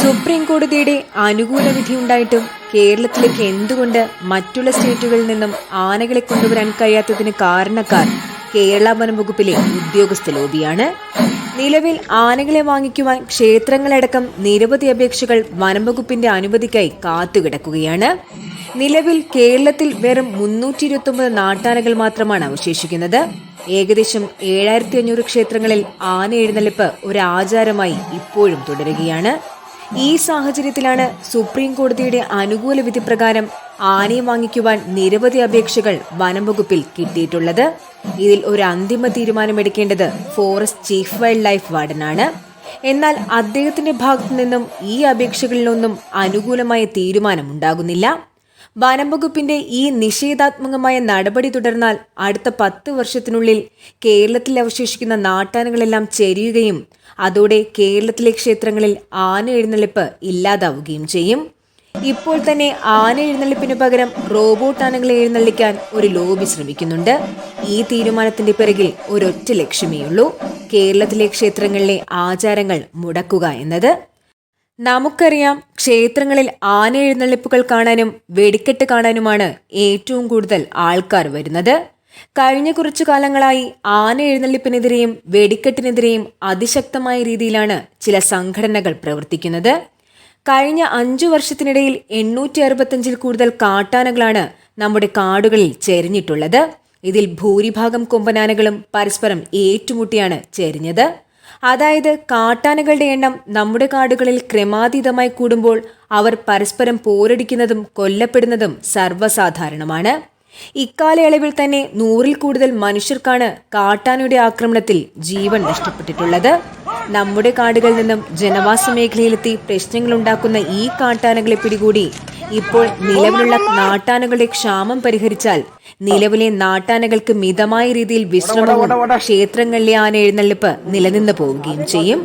Supreme കോടതിയുടെ അനുകൂല വിധിയുണ്ടായിട്ടും കേരളത്തിലേക്ക് എന്തുകൊണ്ട് മറ്റുള്ള സ്റ്റേറ്റുകളിൽ നിന്നും ആനകളെ കൊണ്ടുവരാൻ കഴിയാത്തതിന് കാരണക്കാർ കേരള വനം വകുപ്പിലെ ഉദ്യോഗസ്ഥ ലോബിയാണ്. നിലവിൽ ആനകളെ വാങ്ങിക്കുവാൻ ക്ഷേത്രങ്ങളടക്കം നിരവധി അപേക്ഷകൾ വനം വകുപ്പിന്റെ അനുമതിക്കായി കാത്തുകിടക്കുകയാണ്. നിലവിൽ കേരളത്തിൽ വെറും മുന്നൂറ്റി ഇരുപത്തി നാട്ടാനകൾ മാത്രമാണ് അവശേഷിക്കുന്നത്. ഏകദേശം ഏഴായിരത്തി അഞ്ഞൂറ് ക്ഷേത്രങ്ങളിൽ ആന എഴുന്നള്ളിപ്പ് ഒരു ആചാരമായി ഇപ്പോഴും തുടരുകയാണ്. ഈ സാഹചര്യത്തിലാണ് സുപ്രീം കോടതിയുടെ അനുകൂല വിധി പ്രകാരം ആനയെ വാങ്ങിക്കുവാൻ നിരവധി അപേക്ഷകൾ വനം വകുപ്പിൽ കിട്ടിയിട്ടുള്ളത്. ഇതിൽ ഒരു അന്തിമ തീരുമാനമെടുക്കേണ്ടത് ഫോറസ്റ്റ് ചീഫ് വൈൽഡ് ലൈഫ് വാർഡനാണ്. എന്നാൽ അദ്ദേഹത്തിന്റെ ഭാഗത്തു നിന്നും ഈ അപേക്ഷകളിലൊന്നും അനുകൂലമായ തീരുമാനമുണ്ടാകുന്നില്ല. വനം വകുപ്പിന്റെ ഈ നിഷേധാത്മകമായ നടപടി തുടർന്നാൽ അടുത്ത പത്ത് വർഷത്തിനുള്ളിൽ കേരളത്തിൽ അവശേഷിക്കുന്ന നാട്ടാനകളെല്ലാം ചെരിയുകയും അതോടെ കേരളത്തിലെ ക്ഷേത്രങ്ങളിൽ ആന എഴുന്നള്ളിപ്പ് ഇല്ലാതാവുകയും ചെയ്യും. ഇപ്പോൾ തന്നെ ആന എഴുന്നള്ളിപ്പിന് പകരം റോബോട്ട് ആനകളെ എഴുന്നള്ളിക്കാൻ ഒരു ലോബി ശ്രമിക്കുന്നുണ്ട്. ഈ തീരുമാനത്തിന്റെ പിറകിൽ ഒരൊറ്റ ലക്ഷ്യമേയുള്ളൂ. കേരളത്തിലെ ക്ഷേത്രങ്ങളിലെ ആചാരങ്ങൾ മുടക്കുക എന്നത്. നമുക്കറിയാം ക്ഷേത്രങ്ങളിൽ ആന എഴുന്നള്ളിപ്പുകൾ കാണാനും വെടിക്കെട്ട് കാണാനുമാണ് ഏറ്റവും കൂടുതൽ ആൾക്കാർ വരുന്നത്. കഴിഞ്ഞ കുറച്ചു കാലങ്ങളായി ആന എഴുന്നള്ളിപ്പിനെതിരെയും വെടിക്കെട്ടിനെതിരെയും അതിശക്തമായ രീതിയിലാണ് ചില സംഘടനകൾ പ്രവർത്തിക്കുന്നത്. കഴിഞ്ഞ അഞ്ചു വർഷത്തിനിടയിൽ എണ്ണൂറ്റി അറുപത്തഞ്ചിൽ കൂടുതൽ കാട്ടാനകളാണ് നമ്മുടെ കാടുകളിൽ ചെരിഞ്ഞിട്ടുള്ളത്. ഇതിൽ ഭൂരിഭാഗം കൊമ്പനാനകളും പരസ്പരം ഏറ്റുമുട്ടിയാണ് ചെരിഞ്ഞത്. അതായത് കാട്ടാനകളുടെ എണ്ണം നമ്മുടെ കാടുകളിൽ ക്രമാതീതമായി കൂടുമ്പോൾ അവർ പരസ്പരം പോരടിക്കുന്നതും കൊല്ലപ്പെടുന്നതും സർവസാധാരണമാണ്. ഇക്കാലയളവിൽ തന്നെ നൂറിൽ കൂടുതൽ മനുഷ്യർക്കാണ് കാട്ടാനയുടെ ആക്രമണത്തിൽ ജീവൻ നഷ്ടപ്പെട്ടിട്ടുള്ളത്. നമ്മുടെ കാടുകളിൽ നിന്നും ജനവാസ മേഖലയിലെത്തി പ്രശ്നങ്ങളുണ്ടാക്കുന്ന ഈ കാട്ടാനകളെ പിടികൂടി ഇപ്പോൾ നിലവിലുള്ള നാട്ടാനകളുടെ ക്ഷാമം പരിഹരിച്ചാൽ നിലവിലെ നാട്ടാനകൾക്ക് മിതമായ രീതിയിൽ വിശ്രമവും ക്ഷേത്രങ്ങളിലെ ആന എഴുന്നള്ളിപ്പ് നിലനിന്ന് പോവുകയും ചെയ്യും.